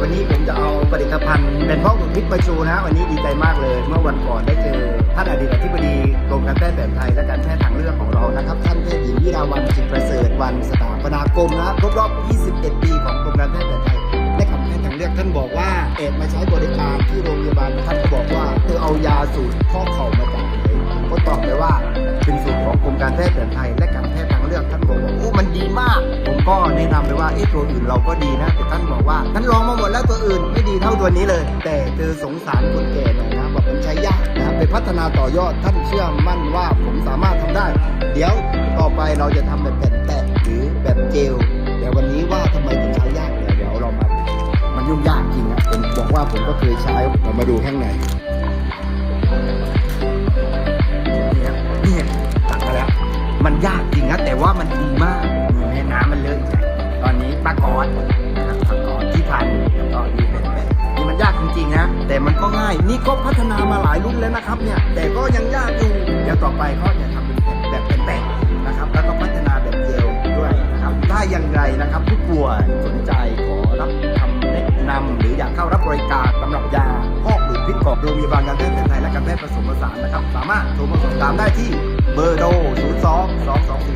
วันนี้ผมจะเอาผลิตภัณฑ์เป็นพ่อขุนพิษมาชูนะวันนี้ดีใจมากเลย เมื่อวันก่อนได้เจอท่านอดีตอธิบดีกรมการแพทย์แผนไทยและการแพทย์ทางเลือกของเรานะครับ ท่านแพทย์หญิงวิราวันจิตประเสริฐวันสถาปนากรมนะครบรอบ 21 ปีของกรมการแพทย์แผนไทยและการแพทย์ทางเลือกท่านบอกว่าเอ็ดมาใช้บริการที่โรงพยาบาลท่านก็บอกว่าเธอเอายาสูตรข้อเข่ามาจากไหนก็ตอบไปว่าเป็นสูตรของกรมการแพทย์แผนไทยและการแพทย์ทางเลือกท่านบอกว่าโอ้มันดีมาก ผมก็แนะนำไปว่าเอ๊ะตัวอื่นเราก็ดีนะแต่ท่านบอกว่าท่าน อื่นไม่ดีเท่าตัวนี้เลย แต่เธอสงสารคนแก่หน่อยนะบอกมันใช้ยากนะไปพัฒนาต่อยอดท่านเชื่อมั่นว่าผมสามารถทำได้ เดี๋ยวต่อไปเราจะทำแบบแผ่นแตะหรือแบบเจลแต่วันนี้ว่าทำไมถึงใช้ยากเนี่ยเดี๋ยวเรามามันยุ่งยากจริงอะผมบอกว่าผมก็เคยใช้เรามาดูข้างในเนี่ยเนี่ยตักมาแล้วมันยากจริงนะแต่ว่ามันดีมากแม่น้ำมันเลอะตอนนี้ปลากรนะครับปลากร แต่มันก็ง่าย นี่ก็พัฒนามาหลายรุ่นแล้วนะครับเนี่ย แต่ก็ยังยากอยู่เดี๋ยวต่อไปก็จะทำเป็นแผ่นแบบเป็นแผ่นะครับ แล้วก็พัฒนาแบบเจลด้วยนะครับ ถ้าอย่างไรนะครับผู้ป่วยสนใจขอรับคำแนะนำหรืออยากเข้ารับบริการสำหรับยาพอกหรือพิษกอบโรงพยาบาลการแพทย์แผนไทยและการแพทย์ผสมผสานนะครับ สามารถโทรมาสอบถามได้ที่เบอร์โทร0 2 2